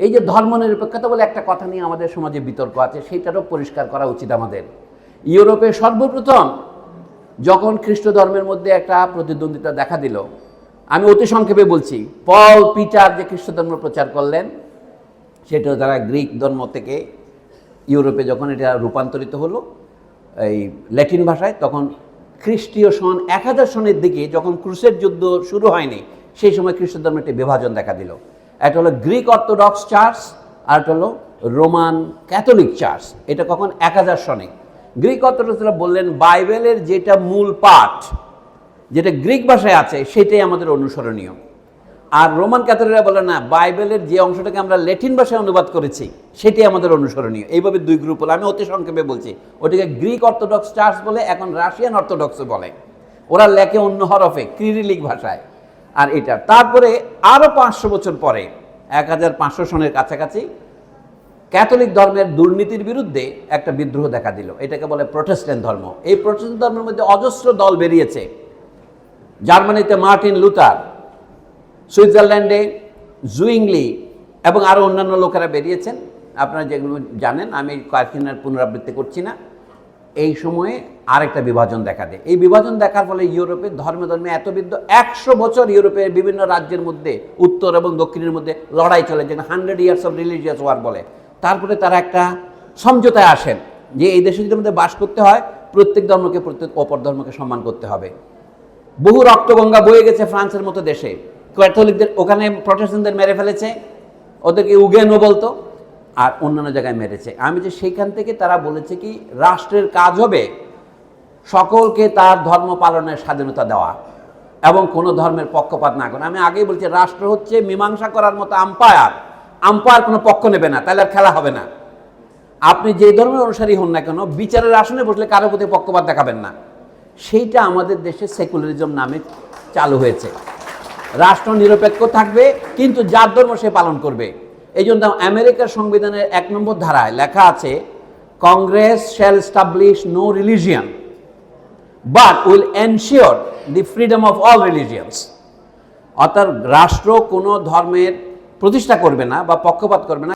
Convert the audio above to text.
এই যে ধর্মনিরপেক্ষতা বলে একটা কথা নিয়ে আমাদের সমাজে বিতর্ক আছে, সেইটারও পরিষ্কার করা উচিত আমাদের। ইউরোপে সর্বপ্রথম যখন খ্রিস্ট ধর্মের মধ্যে একটা প্রতিদ্বন্দ্বিতা দেখা দিল, আমি অতি সংক্ষেপে বলছি, পল পিটার যে খ্রিস্ট ধর্ম প্রচার করলেন, সেটা তারা গ্রিক ধর্ম থেকে ইউরোপে যখন এটা রূপান্তরিত হলো, এই ল্যাটিন ভাষায়, তখন খ্রিস্টীয় সন এক হাজার সনের দিকে যখন ক্রুসের যুদ্ধ শুরু হয়নি, সেই সময় খ্রিস্ট ধর্মের একটি বিভাজন দেখা দিল। একটা হলো গ্রিক অর্থোডক্স চার্চ আর একটা হলো রোমান ক্যাথলিক চার্চ এটা কখন? এক হাজার সনে গ্রিক অর্থোডক্সরা বললেন, বাইবেলের যেটা মূল পাঠ, যেটা গ্রিক ভাষায় আছে, সেটাই আমাদের অনুসরণীয়। আর রোমান ক্যাথলিকরা বলে না, বাইবেলের যে অংশটাকে আমরা ল্যাটিন ভাষায় অনুবাদ করেছি, সেটাই আমাদের অনুসরণীয়। এইভাবে দুই গ্রুপ হলো। আমি অতি সংক্ষেপে বলছি, ওটিকে গ্রিক অর্থোডক্স চার্চ বলে, এখন রাশিয়ান অর্থোডক্স বলে। ওরা লেখে অন্য হরফে, ক্রিরিলিক ভাষায়। আর এটা। তারপরে আরও পাঁচশো বছর পরে, এক হাজার পাঁচশো সনের কাছাকাছি, ক্যাথলিক ধর্মের দুর্নীতির বিরুদ্ধে একটা বিদ্রোহ দেখা দিল। এটাকে বলে প্রোটেস্ট্যান্ট ধর্ম। এই প্রোটেস্ট্যান্ট ধর্মের মধ্যে অজস্র দল বেরিয়েছে। জার্মানিতে মার্টিন লুথার, সুইজারল্যান্ডে জুইংলি এবং আরও অন্যান্য লোকেরা বেরিয়েছেন। আপনারা যেগুলো জানেন, আমি কয়েকদিনের পুনরাবৃত্তি করছি না। এই সময়ে আরেকটা বিভাজন দেখা দেয়। এই বিভাজন দেখার ফলে ইউরোপে ধর্মে ধর্মে এত বিদ্ধ একশো বছর ইউরোপের বিভিন্ন রাজ্যের মধ্যে, উত্তর এবং দক্ষিণের মধ্যে লড়াই চলে যেন hundred years of religious war বলে। তারপরে তারা একটা সমঝোতায় আসেন যে এই দেশের মধ্যে বাস করতে হয়, প্রত্যেক ধর্মকে প্রত্যেক অপর ধর্মকে সম্মান করতে হবে। বহু রক্তগঙ্গা বয়ে গেছে ফ্রান্সের মতো দেশে। ক্যাথলিকদের ওখানে প্রটেস্ট্যান্টদের মেরে ফেলেছে। ওদেরকে উগেনো বলতো। আর অন্যান্য জায়গায় মেরেছে। আমি যে সেইখান থেকে তারা বলেছে কি, রাষ্ট্রের কাজ হবে সকলকে তার ধর্ম পালনের স্বাধীনতা দেওয়া এবং কোনো ধর্মের পক্ষপাত না করা। আমি আগেই বলছি, রাষ্ট্র হচ্ছে মীমাংসা করার মতো আম্পায়ার আম্পায়ার কোনো পক্ষ নেবে না, তাহলে আর খেলা হবে না। আপনি যে ধর্মের অনুসারী হন না কেন, বিচারের আসনে বসলে কারও প্রতি পক্ষপাত দেখাবেন না। সেইটা আমাদের দেশে সেকুলারিজম নামে চালু হয়েছে। রাষ্ট্র নিরপেক্ষ থাকবে, কিন্তু যার ধর্ম সে পালন করবে। এই জন্য আমেরিকার সংবিধানের এক নম্বর ধারায় লেখা আছে Congress shall establish no religion but will ensure the freedom of all religions অর্থাৎ রাষ্ট্র কোনো ধর্মের প্রতিষ্ঠা করবে না বা পক্ষপাত করবে না।